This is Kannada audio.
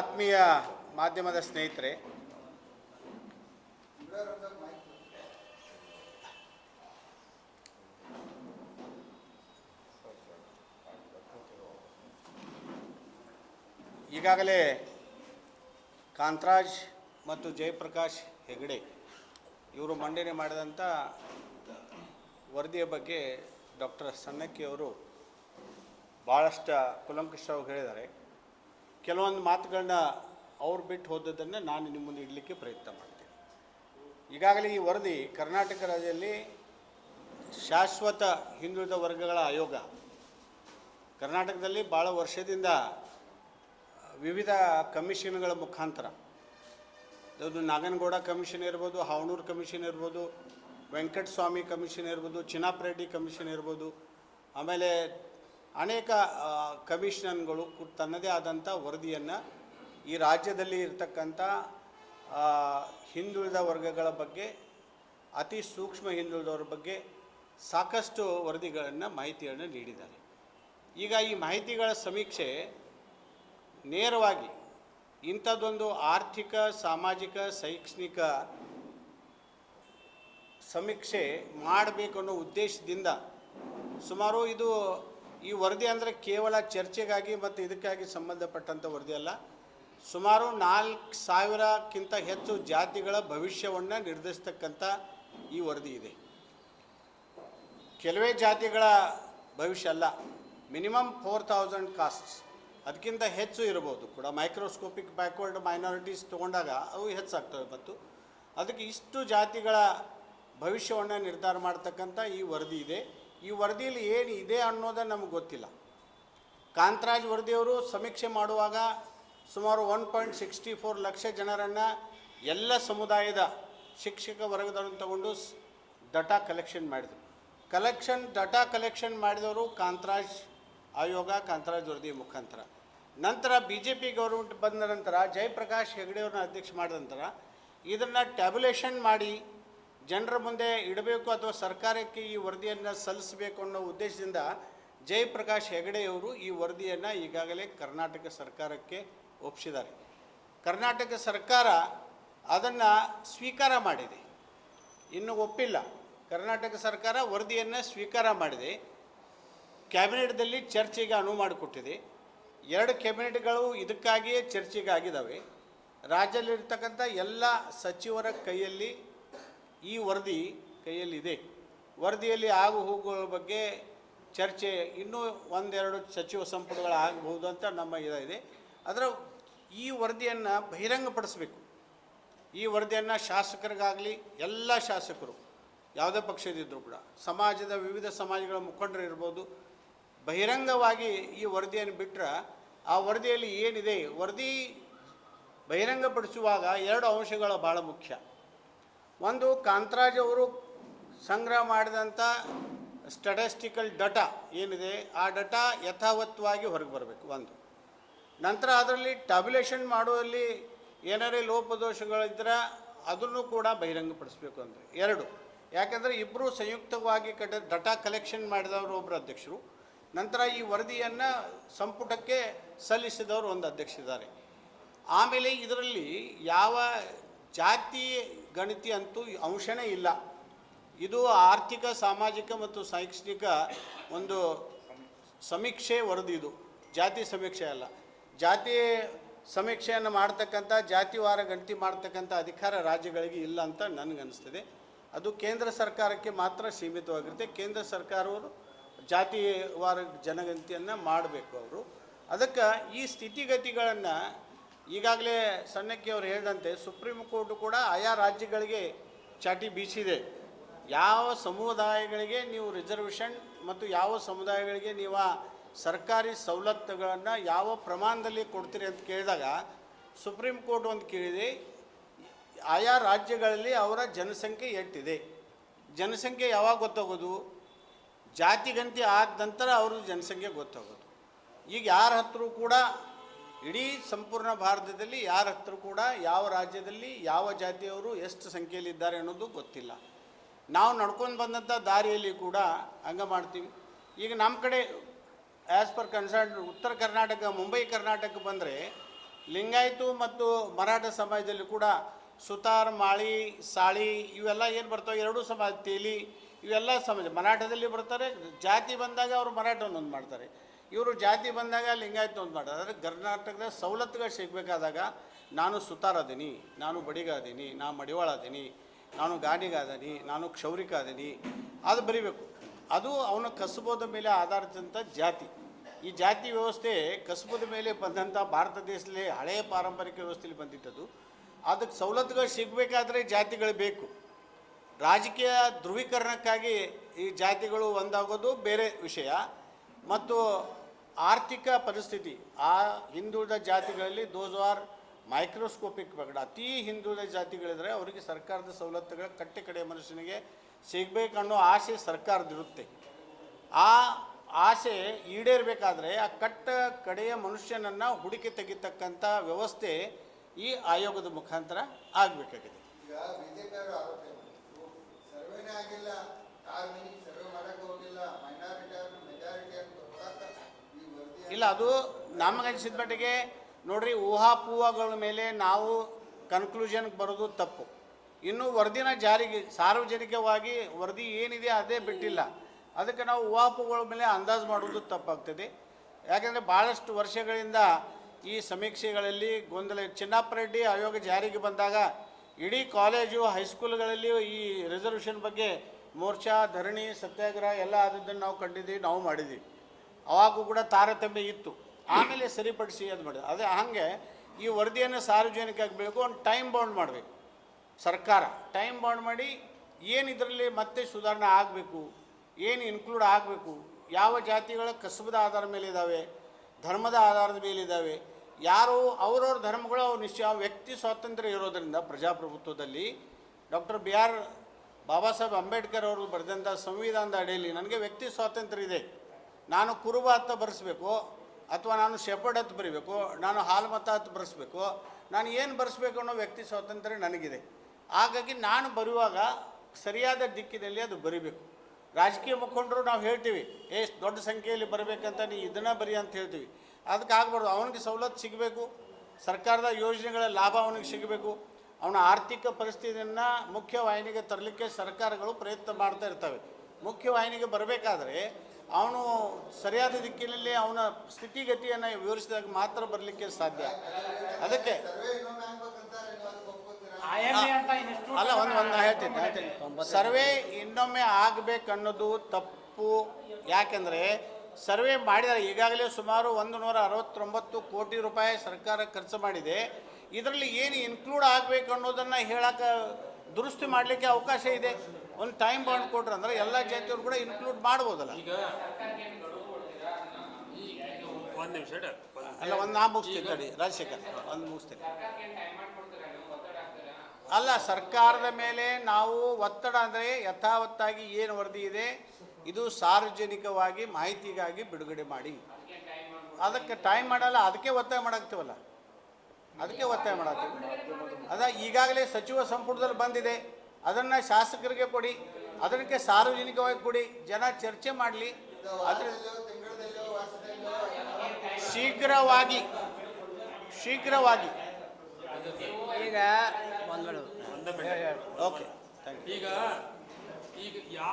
ಆತ್ಮೀಯ ಮಾಧ್ಯಮದ ಸ್ನೇಹಿತರೆ, ಈಗಾಗಲೇ ಕಾಂತರಾಜ್ ಮತ್ತು ಜಯಪ್ರಕಾಶ್ ಹೆಗಡೆ ಇವರು ಮಂಡನೆ ಮಾಡಿದಂಥ ವರದಿಯ ಬಗ್ಗೆ ಡಾಕ್ಟರ್ ಸಣ್ಣಕ್ಕಿ ಅವರು ಭಾಳಷ್ಟು ಕುಲಂಕಷವಾಗಿ ಹೇಳಿದ್ದಾರೆ. ಕೆಲವೊಂದು ಮಾತುಗಳನ್ನ ಅವ್ರು ಬಿಟ್ಟು ಹೋದದ್ದನ್ನು ನಾನು ನಿಮ್ಮ ಮುಂದೆ ಇಡಲಿಕ್ಕೆ ಪ್ರಯತ್ನ ಮಾಡ್ತೀನಿ. ಈಗಾಗಲೇ ಈ ವರದಿ ಕರ್ನಾಟಕ ರಾಜ್ಯದಲ್ಲಿ ಶಾಶ್ವತ ಹಿಂದುಳಿದ ವರ್ಗಗಳ ಆಯೋಗ, ಕರ್ನಾಟಕದಲ್ಲಿ ಭಾಳ ವರ್ಷದಿಂದ ವಿವಿಧ ಕಮಿಷನ್ಗಳ ಮುಖಾಂತರ, ಅದು ನಾಗನಗೌಡ ಕಮಿಷನ್ ಇರ್ಬೋದು ಹಾವಣೂರು ಕಮಿಷನ್ ಇರ್ಬೋದು, ವೆಂಕಟಸ್ವಾಮಿ ಕಮಿಷನ್ ಇರ್ಬೋದು, ಚಿನ್ನಾಪ್ರೆಡ್ಡಿ ಕಮಿಷನ್ ಇರ್ಬೋದು, ಆಮೇಲೆ ಅನೇಕ ಕಮಿಷನ್ಗಳು ತನ್ನದೇ ಆದಂಥ ವರದಿಯನ್ನು ಈ ರಾಜ್ಯದಲ್ಲಿ ಇರತಕ್ಕಂಥ ಹಿಂದುಳಿದ ವರ್ಗಗಳ ಬಗ್ಗೆ, ಅತಿ ಸೂಕ್ಷ್ಮ ಹಿಂದುಳಿದವರ ಬಗ್ಗೆ ಸಾಕಷ್ಟು ವರದಿಗಳನ್ನು ಮಾಹಿತಿಯನ್ನು ನೀಡಿದ್ದಾರೆ. ಈಗ ಈ ಮಾಹಿತಿಗಳ ಸಮೀಕ್ಷೆ ನೇರವಾಗಿ ಇಂಥದ್ದೊಂದು ಆರ್ಥಿಕ, ಸಾಮಾಜಿಕ, ಶೈಕ್ಷಣಿಕ ಸಮೀಕ್ಷೆ ಮಾಡಬೇಕು ಅನ್ನೋ ಉದ್ದೇಶದಿಂದ ಸುಮಾರು ಇದು ಈ ವರದಿ ಅಂದರೆ ಕೇವಲ ಚರ್ಚೆಗಾಗಿ ಮತ್ತು ಇದಕ್ಕಾಗಿ ಸಂಬಂಧಪಟ್ಟಂಥ ವರದಿ ಅಲ್ಲ. ಸುಮಾರು ನಾಲ್ಕು ಸಾವಿರಕ್ಕಿಂತ ಹೆಚ್ಚು ಜಾತಿಗಳ ಭವಿಷ್ಯವನ್ನು ನಿರ್ಧರಿಸ್ತಕ್ಕಂಥ ಈ ವರದಿ ಇದೆ. ಕೆಲವೇ ಜಾತಿಗಳ ಭವಿಷ್ಯ ಅಲ್ಲ, ಮಿನಿಮಮ್ ಫೋರ್ ತೌಸಂಡ್ ಕಾಸ್ಟ್ಸ್. ಅದಕ್ಕಿಂತ ಹೆಚ್ಚು ಇರ್ಬೋದು ಕೂಡ. ಮೈಕ್ರೋಸ್ಕೋಪಿಕ್ ಬ್ಯಾಕ್ವರ್ಡ್ ಮೈನಾರಿಟೀಸ್ ತೊಗೊಂಡಾಗ ಅವು ಹೆಚ್ಚಾಗ್ತವೆ ಮತ್ತು ಅದಕ್ಕೆ ಇಷ್ಟು ಜಾತಿಗಳ ಭವಿಷ್ಯವನ್ನು ನಿರ್ಧಾರ ಮಾಡ್ತಕ್ಕಂಥ ಈ ವರದಿ ಇದೆ. ಈ ವರದಿಯಲ್ಲಿ ಏನು ಇದೆ ಅನ್ನೋದು ನಮಗೆ ಗೊತ್ತಿಲ್ಲ. ಕಾಂತರಾಜ್ ವರದಿಯವರು ಸಮೀಕ್ಷೆ ಮಾಡುವಾಗ ಸುಮಾರು one point sixty four lakh ಜನರನ್ನು ಎಲ್ಲ ಸಮುದಾಯದ ಶಿಕ್ಷಕ ವರ್ಗದವರನ್ನು ತಗೊಂಡು ಡಟಾ ಕಲೆಕ್ಷನ್ ಮಾಡಿದರು. ಕಲೆಕ್ಷನ್, ಡಟಾ ಕಲೆಕ್ಷನ್ ಮಾಡಿದವರು ಕಾಂತರಾಜ್ ಆಯೋಗ, ಕಾಂತರಾಜ್ ವರದಿ ಮುಖಾಂತರ. ನಂತರ ಬಿ ಜೆ ಪಿ ಗೌರ್ಮೆಂಟ್ ಬಂದ ನಂತರ ಜಯಪ್ರಕಾಶ್ ಹೆಗಡೆಯವ್ರನ್ನ ಅಧ್ಯಕ್ಷ ಮಾಡಿದ ನಂತರ ಇದನ್ನು ಟ್ಯಾಬ್ಯುಲೇಷನ್ ಮಾಡಿ ಜನರ ಮುಂದೆ ಇಡಬೇಕು ಅಥವಾ ಸರ್ಕಾರಕ್ಕೆ ಈ ವರದಿಯನ್ನು ಸಲ್ಲಿಸಬೇಕು ಅನ್ನೋ ಉದ್ದೇಶದಿಂದ ಜಯಪ್ರಕಾಶ್ ಹೆಗಡೆಯವರು ಈ ವರದಿಯನ್ನು ಈಗಾಗಲೇ ಕರ್ನಾಟಕ ಸರ್ಕಾರಕ್ಕೆ ಒಪ್ಪಿಸಿದ್ದಾರೆ ಕರ್ನಾಟಕ ಸರ್ಕಾರ ಅದನ್ನು ಸ್ವೀಕಾರ ಮಾಡಿದೆ. ಇನ್ನು ಒಪ್ಪಿಲ್ಲ. ಕರ್ನಾಟಕ ಸರ್ಕಾರ ವರದಿಯನ್ನು ಸ್ವೀಕಾರ ಮಾಡಿದೆ. ಕ್ಯಾಬಿನೆಟ್ದಲ್ಲಿ ಚರ್ಚೆಗೆ ಅನುವು ಮಾಡಿಕೊಟ್ಟಿದೆ. ಎರಡು ಕ್ಯಾಬಿನೆಟ್ಗಳು ಇದಕ್ಕಾಗಿಯೇ ಚರ್ಚೆಗೆ ಆಗಿದ್ದಾವೆ. ರಾಜ್ಯದಲ್ಲಿರ್ತಕ್ಕಂಥ ಎಲ್ಲ ಸಚಿವರ ಕೈಯಲ್ಲಿ ಈ ವರದಿ ಕೈಯಲ್ಲಿದೆ. ವರದಿಯಲ್ಲಿ ಆಗು ಹೋಗುಗಳ ಬಗ್ಗೆ ಚರ್ಚೆ ಇನ್ನೂ ಒಂದೆರಡು ಸಚಿವ ಸಂಪುಟಗಳು ಆಗಬಹುದು ಅಂತ ನಮ್ಮ ಇದಿದೆ ಅದರ ಈ ವರದಿಯನ್ನು ಬಹಿರಂಗಪಡಿಸಬೇಕು. ಈ ವರದಿಯನ್ನು ಶಾಸಕರಿಗಾಗಲಿ ಎಲ್ಲ ಶಾಸಕರು, ಯಾವುದೇ ಪಕ್ಷದಿದ್ದರೂ ಕೂಡ, ಸಮಾಜದ ವಿವಿಧ ಸಮಾಜಗಳ ಮುಖಂಡರು ಇರ್ಬೋದು, ಬಹಿರಂಗವಾಗಿ ಈ ವರದಿಯನ್ನು ಬಿಟ್ಟರೆ ಆ ವರದಿಯಲ್ಲಿ ಏನಿದೆ? ವರದಿ ಬಹಿರಂಗಪಡಿಸುವಾಗ ಎರಡು ಅಂಶಗಳು ಭಾಳ ಮುಖ್ಯ. ಒಂದು ಕಾಂತರಾಜ್ ಅವರು ಸಂಗ್ರಹ ಮಾಡಿದಂಥ ಸ್ಟಟಿಸ್ಟಿಕಲ್ ಡಟಾ ಏನಿದೆ, ಆ ಡಟಾ ಯಥಾವತ್ವಾಗಿ ಹೊರಗೆ ಬರಬೇಕು, ಒಂದು. ನಂತರ ಅದರಲ್ಲಿ ಟ್ಯಾಬ್ಯುಲೇಷನ್ ಮಾಡುವಲ್ಲಿ ಏನಾರೇ ಲೋಪದೋಷಗಳಿದ್ರೆ ಅದನ್ನು ಕೂಡ ಬಹಿರಂಗಪಡಿಸಬೇಕು ಅಂದರೆ. ಎರಡು, ಯಾಕೆಂದರೆ ಇಬ್ಬರು ಸಂಯುಕ್ತವಾಗಿ ಕಟ್ಟ ಡಟಾ ಕಲೆಕ್ಷನ್ ಮಾಡಿದವರು ಒಬ್ಬರು ಅಧ್ಯಕ್ಷರು. ನಂತರ ಈ ವರದಿಯನ್ನು ಸಂಪುಟಕ್ಕೆ ಸಲ್ಲಿಸಿದವರು ಒಂದು ಅಧ್ಯಕ್ಷರಿದ್ದಾರೆ. ಆಮೇಲೆ ಇದರಲ್ಲಿ ಯಾವ ಜಾತಿ ಗಣತಿ ಅಂತೂ ಅಂಶನೇ ಇಲ್ಲ. ಇದು ಆರ್ಥಿಕ, ಸಾಮಾಜಿಕ ಮತ್ತು ಶೈಕ್ಷಣಿಕ ಒಂದು ಸಮೀಕ್ಷೆ ವರದಿ ಇದು. ಜಾತಿ ಸಮೀಕ್ಷೆ ಅಲ್ಲ. ಜಾತಿ ಸಮೀಕ್ಷೆಯನ್ನು ಮಾಡ್ತಕ್ಕಂಥ ಜಾತಿವಾರ ಗಣತಿ ಮಾಡ್ತಕ್ಕಂಥ ಅಧಿಕಾರ ರಾಜ್ಯಗಳಿಗೆ ಇಲ್ಲ ಅಂತ ನನಗನ್ನಿಸ್ತದೆ. ಅದು ಕೇಂದ್ರ ಸರ್ಕಾರಕ್ಕೆ ಮಾತ್ರ ಸೀಮಿತವಾಗಿರುತ್ತೆ. ಕೇಂದ್ರ ಸರ್ಕಾರವರು ಜಾತಿವಾರ ಜನಗಣತಿಯನ್ನು ಮಾಡಬೇಕು ಅವರು. ಅದಕ್ಕೆ ಈ ಸ್ಥಿತಿಗತಿಗಳನ್ನು ಈಗಾಗಲೇ ಸಣ್ಣಕ್ಕಿ ಅವರು ಹೇಳಿದಂತೆ ಸುಪ್ರೀಂ ಕೋರ್ಟ್ ಕೂಡ ಆಯಾ ರಾಜ್ಯಗಳಿಗೆ ಚಾಟಿ ಬೀಸಿದೆ. ಯಾವ ಸಮುದಾಯಗಳಿಗೆ ನೀವು ರಿಸರ್ವೇಷನ್ ಮತ್ತು ಯಾವ ಸಮುದಾಯಗಳಿಗೆ ನೀವು ಸರ್ಕಾರಿ ಸವಲತ್ತುಗಳನ್ನು ಯಾವ ಪ್ರಮಾಣದಲ್ಲಿ ಕೊಡ್ತೀರಿ ಅಂತ ಕೇಳಿದಾಗ ಸುಪ್ರೀಂ ಕೋರ್ಟ್ ಒಂದು ಕೇಳಿದೆ, ಆಯಾ ರಾಜ್ಯಗಳಲ್ಲಿ ಅವರ ಜನಸಂಖ್ಯೆ ಎಟ್ಟಿದೆ ಜನಸಂಖ್ಯೆ ಯಾವಾಗ ಗೊತ್ತಾಗೋದು? ಜಾತಿಗಂತಿ ಆದ ನಂತರ ಅವ್ರದ್ದು ಜನಸಂಖ್ಯೆ ಗೊತ್ತಾಗೋದು. ಈಗ ಯಾರ ಹತ್ರ ಕೂಡ ಇಡೀ ಸಂಪೂರ್ಣ ಭಾರತದಲ್ಲಿ ಯಾರ ಹತ್ರ ಕೂಡ ಯಾವ ರಾಜ್ಯದಲ್ಲಿ ಯಾವ ಜಾತಿಯವರು ಎಷ್ಟು ಸಂಖ್ಯೆಯಲ್ಲಿದ್ದಾರೆ ಅನ್ನೋದು ಗೊತ್ತಿಲ್ಲ. ನಾವು ನಡ್ಕೊಂಡು ಬಂದಂಥ ದಾರಿಯಲ್ಲಿ ಕೂಡ ಹಂಗೆ ಮಾಡ್ತೀವಿ. ಈಗ ನಮ್ಮ ಕಡೆ ಆ್ಯಸ್ ಪರ್ ಕನ್ಸರ್ನ್ ಉತ್ತರ ಕರ್ನಾಟಕ, ಮುಂಬೈ ಕರ್ನಾಟಕ ಬಂದರೆ ಲಿಂಗಾಯತು ಮತ್ತು ಮರಾಠ ಸಮಾಜದಲ್ಲಿ ಕೂಡ ಸುತಾರ್, ಮಾಳಿ, ಸಾಳಿ ಇವೆಲ್ಲ ಏನು ಬರ್ತವೆ? ಎರಡೂ ಸಮಾಜ, ತೇಲಿ ಇವೆಲ್ಲ ಸಮಾಜ ಮರಾಠದಲ್ಲಿ ಬರ್ತಾರೆ. ಜಾತಿ ಬಂದಾಗ ಅವರು ಮರಾಠವನ್ನು ಒಂದು ಮಾಡ್ತಾರೆ. ಇವರು ಜಾತಿ ಬಂದಾಗ ಲಿಂಗಾಯತ ಅಂತ ಮಾಡ್ತಾರೆ. ಆದರೆ ಕರ್ನಾಟಕದ ಸವಲತ್ತುಗಳು ಸಿಗಬೇಕಾದಾಗ ನಾನು ಸುತಾರದೀನಿ, ನಾನು ಬಡಿಗ ಅದೀನಿ ನಾನು ಮಡಿವಾಳ ಅದೀನಿ ನಾನು ಗಾಣಿಗ ಅದೀನಿ ನಾನು ಕ್ಷೌರಿಕ ಅದೀನಿ ಅದು ಬರಿಬೇಕು. ಅದು ಅವನ ಕಸುಬೋದ ಮೇಲೆ ಆಧಾರಿತಂಥ ಜಾತಿ. ಈ ಜಾತಿ ವ್ಯವಸ್ಥೆ ಕಸಬದ ಮೇಲೆ ಬಂದಂಥ ಭಾರತ ದೇಶದಲ್ಲಿ ಹಳೆಯ ಪಾರಂಪರಿಕ ವ್ಯವಸ್ಥೆಯಲ್ಲಿ ಬಂದಿದ್ದದು. ಅದಕ್ಕೆ ಸವಲತ್ತುಗಳು ಸಿಗಬೇಕಾದ್ರೆ ಜಾತಿಗಳು ಬೇಕು. ರಾಜಕೀಯ ಧ್ರುವೀಕರಣಕ್ಕಾಗಿ ಈ ಜಾತಿಗಳು ಒಂದಾಗೋದು ಬೇರೆ ವಿಷಯ. ಮತ್ತು ಆರ್ಥಿಕ ಪರಿಸ್ಥಿತಿ, ಆ ಹಿಂದುಳಿದ ಜಾತಿಗಳಲ್ಲಿ ದೋಸ್ ಆರ್ ಮೈಕ್ರೋಸ್ಕೋಪಿಕ್ ಪ್ರಕಟ ಅತಿ ಹಿಂದುಳಿದ ಜಾತಿಗಳಿದ್ರೆ ಅವರಿಗೆ ಸರ್ಕಾರದ ಸವಲತ್ತುಗಳ ಕಟ್ಟೆ ಕಡೆ ಮನುಷ್ಯನಿಗೆ ಸಿಗಬೇಕನ್ನೋ ಆಸೆ ಸರ್ಕಾರದಿರುತ್ತೆ ಆ ಆಸೆ ಈಡೇರಬೇಕಾದ್ರೆ ಆ ಕಟ್ಟ ಕಡೆಯ ಮನುಷ್ಯನನ್ನು ಹುಡುಕಿ ತೆಗಿತಕ್ಕಂಥ ವ್ಯವಸ್ಥೆ ಈ ಆಯೋಗದ ಮುಖಾಂತರ ಆಗಬೇಕಾಗಿದೆ ಈಗ ಬಿಜೆಪಿ ಅವರು ಆರೋಪ ಮಾಡಿದ್ರು ಸರ್ವೇನೇ ಆಗಿಲ್ಲ ಆರು ಮಿನಿಟ್ ಸರ್ವೆ ಮಾಡಕ್ಕೆ ಹೋಗಿಲ್ಲ ಮೈನಾರಿಟಿ ಅವ್ರನ್ನ ಮೆಜಾರಿಟಿ ಅಂತ ಗೊತ್ತಾಗ್ತ ಈ ವರದಿ ಇಲ್ಲ, ಅದು ನಮಗನ್ಸಿದ ಮಟ್ಟಿಗೆ ನೋಡ್ರಿ ಊಹಾಪೂಹಗಳ ಮೇಲೆ ನಾವು ಕನ್ಕ್ಲೂಷನ್ಗೆ ಬರೋದು ತಪ್ಪು. ಇನ್ನು ವರದಿನ ಜಾರಿಗೆ, ಸಾರ್ವಜನಿಕವಾಗಿ ವರದಿ ಏನಿದೆ ಅದೇ ಬಿಟ್ಟಿಲ್ಲ. ಅದಕ್ಕೆ ನಾವು ಊಹಾಪೂಹಗಳ ಮೇಲೆ ಅಂದಾಜು ಮಾಡುವುದು ತಪ್ಪಾಗ್ತದೆ. ಯಾಕೆಂದರೆ ಭಾಳಷ್ಟು ವರ್ಷಗಳಿಂದ ಈ ಸಮೀಕ್ಷೆಗಳಲ್ಲಿ ಗೊಂದಲ, ಚಿನ್ನಪ್ಪ ರೆಡ್ಡಿ ಆಯೋಗ ಜಾರಿಗೆ ಬಂದಾಗ ಇಡೀ ಕಾಲೇಜು ಹೈಸ್ಕೂಲ್ಗಳಲ್ಲಿ ಈ ರಿಸರ್ವೇಷನ್ ಬಗ್ಗೆ ಮೋರ್ಚಾ, ಧರಣಿ, ಸತ್ಯಾಗ್ರಹ ಎಲ್ಲ ಆದದ್ದನ್ನು ನಾವು ಕಂಡಿದ್ದೀವಿ, ನಾವು ಮಾಡಿದ್ದೀವಿ. ಅವಾಗೂ ಕೂಡ ತಾರತಮ್ಯ ಇತ್ತು. ಆಮೇಲೆ ಸರಿಪಡಿಸಿ ಅದು ಮಾಡಿದೆ ಅದೇ ಹಾಗೆ ಈ ವರದಿಯನ್ನು ಸಾರ್ವಜನಿಕಾಗಿ ಆಗಬೇಕು ಒಂದು ಟೈಮ್ ಬೌಂಡ್ ಮಾಡಬೇಕು. ಸರ್ಕಾರ ಟೈಮ್ ಬೌಂಡ್ ಮಾಡಿ ಏನು ಇದರಲ್ಲಿ ಮತ್ತೆ ಸುಧಾರಣೆ ಆಗಬೇಕು, ಏನು ಇನ್ಕ್ಲೂಡ್ ಆಗಬೇಕು, ಯಾವ ಜಾತಿಗಳ ಕಸಬದ ಆಧಾರದ ಮೇಲೆ ಇದ್ದಾವೆ ಧರ್ಮದ ಆಧಾರದ ಮೇಲೆ ಇದ್ದಾವೆ ಯಾರು ಅವ್ರವ್ರ ಧರ್ಮಗಳು ಅವ್ರ ನಿಶ್ಚಯ ವ್ಯಕ್ತಿ ಸ್ವಾತಂತ್ರ್ಯ ಇರೋದರಿಂದ ಪ್ರಜಾಪ್ರಭುತ್ವದಲ್ಲಿ doctor B R Baba Saheb Ambedkar ಅವರು ಬರೆದಂಥ ಸಂವಿಧಾನದ ಅಡಿಯಲ್ಲಿ ನನಗೆ ವ್ಯಕ್ತಿ ಸ್ವಾತಂತ್ರ್ಯ ಇದೆ. ನಾನು ಕುರುಬ ಹತ್ತ ಬರೆಸ್ಬೇಕು, ಅಥವಾ ನಾನು ಶೆಪರ್ಡ್ ಹತ್ತು ಬರೀಬೇಕು, ನಾನು ಹಾಲು ಮತ ಹತ್ತು ಬರೆಸ್ಬೇಕು, ನಾನು ಏನು ಬರೆಸ್ಬೇಕು ಅನ್ನೋ ವ್ಯಕ್ತಿ ಸ್ವಾತಂತ್ರ್ಯ ನನಗಿದೆ. ಹಾಗಾಗಿ ನಾನು ಬರುವಾಗ ಸರಿಯಾದ ದಿಕ್ಕಿನಲ್ಲಿ ಅದು ಬರಿಬೇಕು. ರಾಜಕೀಯ ಮುಖಂಡರು ನಾವು ಹೇಳ್ತೀವಿ, ಏ ದೊಡ್ಡ ಸಂಖ್ಯೆಯಲ್ಲಿ ಬರಬೇಕಂತ ನೀ ಇದನ್ನು ಬರಿ ಅಂತ ಹೇಳ್ತೀವಿ. ಅದಕ್ಕೆ ಆಗಬಾರ್ದು, ಅವನಿಗೆ ಸವಲತ್ತು ಸಿಗಬೇಕು, ಸರ್ಕಾರದ ಯೋಜನೆಗಳ ಲಾಭ ಅವನಿಗೆ ಸಿಗಬೇಕು. ಅವನ ಆರ್ಥಿಕ ಪರಿಸ್ಥಿತಿಯನ್ನು ಮುಖ್ಯವಾಹಿನಿಗೆ ತರಲಿಕ್ಕೆ ಸರ್ಕಾರಗಳು ಪ್ರಯತ್ನ ಮಾಡ್ತಾ ಇರ್ತವೆ. ಮುಖ್ಯವಾಹಿನಿಗೆ ಬರಬೇಕಾದ್ರೆ ಅವನು ಸರಿಯಾದ ದಿಕ್ಕಿನಲ್ಲಿ ಅವನ ಸ್ಥಿತಿಗತಿಯನ್ನು ವಿವರಿಸಿದಾಗ ಮಾತ್ರ ಬರಲಿಕ್ಕೆ ಸಾಧ್ಯ. ಅದಕ್ಕೆ ಅಲ್ಲ ಒಂದು ಒಂದು ಹೇಳ್ತೀನಿ ಹೇಳ್ತೀನಿ. ಸರ್ವೆ ಇನ್ನೊಮ್ಮೆ ಆಗಬೇಕನ್ನೋದು ತಪ್ಪು. ಯಾಕೆಂದರೆ ಸರ್ವೆ ಮಾಡಿದರೆ ಈಗಾಗಲೇ ಸುಮಾರು ಒಂದು ನೂರ ಅರವತ್ತೊಂಬತ್ತು ಕೋಟಿ ರೂಪಾಯಿ ಸರ್ಕಾರ ಖರ್ಚು ಮಾಡಿದೆ. ಇದರಲ್ಲಿ ಏನು ಇನ್ಕ್ಲೂಡ್ ಆಗಬೇಕು ಅನ್ನೋದನ್ನು ಹೇಳಕ್ಕೆ ದುರುಸ್ತಿ ಮಾಡಲಿಕ್ಕೆ ಅವಕಾಶ ಇದೆ. ಒಂದು ಟೈಮ್ ಬಾಂಡ್ ಕೊಟ್ರೆ ಅಂದ್ರೆ ಎಲ್ಲ ಜಾತಿಯವರು ಕೂಡ ಇನ್ಕ್ಲೂಡ್ ಮಾಡ್ಬೋದಲ್ಲ. ಈಗ ಒಂದ್ ನಿಮಿಷ ಇಡ. ಅಲ್ಲ ಒಂದು ನಾ ಮುಗಿಸ್ತೀನಿ ತಡಿ ರಾಜಶೇಖರ್ ಒಂದು ಮುಗಿಸ್ತೀನಿ. ಅಲ್ಲ ಸರ್ಕಾರದ ಮೇಲೆ ನಾವು ಒತ್ತಡ ಅಂದರೆ ಯಥಾವತ್ತಾಗಿ ಏನು ವರದಿ ಇದೆ? ಇದು ಸಾರ್ವಜನಿಕವಾಗಿ ಮಾಹಿತಿಗಾಗಿ ಬಿಡುಗಡೆ ಮಾಡಿ. ಅದಕ್ಕೆ ಟೈಮ್ ಮಾಡಲ್ಲ ಅದಕ್ಕೆ ಒತ್ತಾಯ ಮಾಡಾಕ್ತೀವಲ್ಲ. ಅದಕ್ಕೆ ಒತ್ತಾಯ ಮಾಡಾಕ್ತೀವಿ. ಅದ ಈಗಾಗಲೇ ಸಚಿವ ಸಂಪುಟದಲ್ಲಿ ಬಂದಿದೆ. ಅದನ್ನು ಶಾಸಕರಿಗೆ ಕೊಡಿ ಅದಕ್ಕೆ ಸಾರ್ವಜನಿಕವಾಗಿ ಕೊಡಿ ಜನ ಚರ್ಚೆ ಮಾಡಲಿ. ಅದ್ರ ಶೀಘ್ರವಾಗಿ ಶೀಘ್ರವಾಗಿ. ಈಗ ಒಂದು ಮಿನಿಟ್ ಓಕೆ ಥ್ಯಾಂಕ್ ಯು ಈಗ ಈಗ ಯಾವ